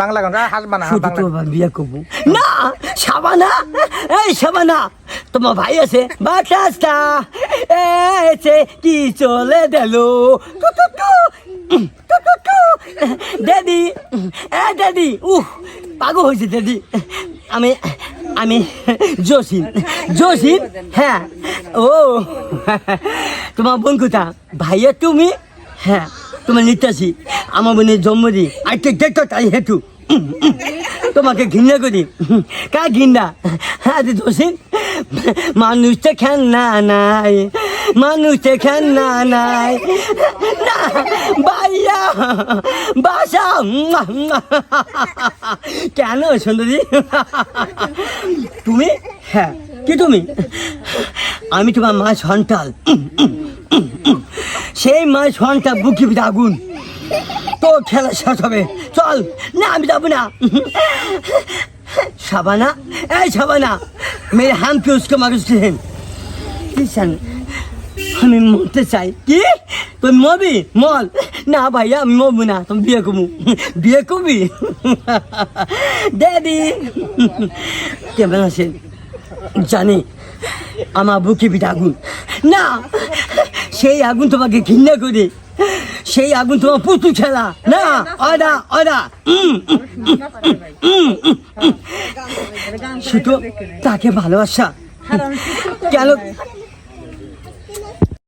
বাংলা গান হাসবা না শুধু তোমার বিয়ে করব। না সাবানা এই সাবানা তোমার ভাই আছে বাতাসটা এসে কি চলে গেল। ড্যাডি এ ড্যাডি উহ পাগল হয়েছে ড্যাডি। আমি আমি জসিম জসিম হ্যাঁ ও তোমার বোন কোথা ভাইয়া তুমি হ্যাঁ তোমার নিত্যাসী আমার বোনের জন্মদিন আজকে দেখো তাই হেতু তোমাকে ঘৃণা করি। কা ঘৃণা? আরে দোষিন মানুষটা খেলনা নাই। মানুষটা খেলনা নাই। না, ভাইয়া, বাসা কেন সুন্দরী? তুমি? হ্যাঁ কি তুমি? আমি তোমার মা সন্তাল সেই মা সন্তান বুকি আগুন তো খেলা শেষ হবে। চল, না, আমি যাব না। সাবানা? এই সাবানা, মেরে হাম কি উসকে মারুস্তেন কিষান, আমি মরতে চাই। কি? তুই মবি মল না ভাইয়া, আমি মরবো না তুমি বিয়ে করব। বিয়ে করবি? ড্যাডি কেমন আছেন জানি, আমার বুকে পিঠে আগুন। না, সেই আগুন তোমাকে ঘৃণা করে। সেই আগুন তোমার পুতুল খেলা না। অদা অদা। শুধু তাকে ভালোবাসা। কেন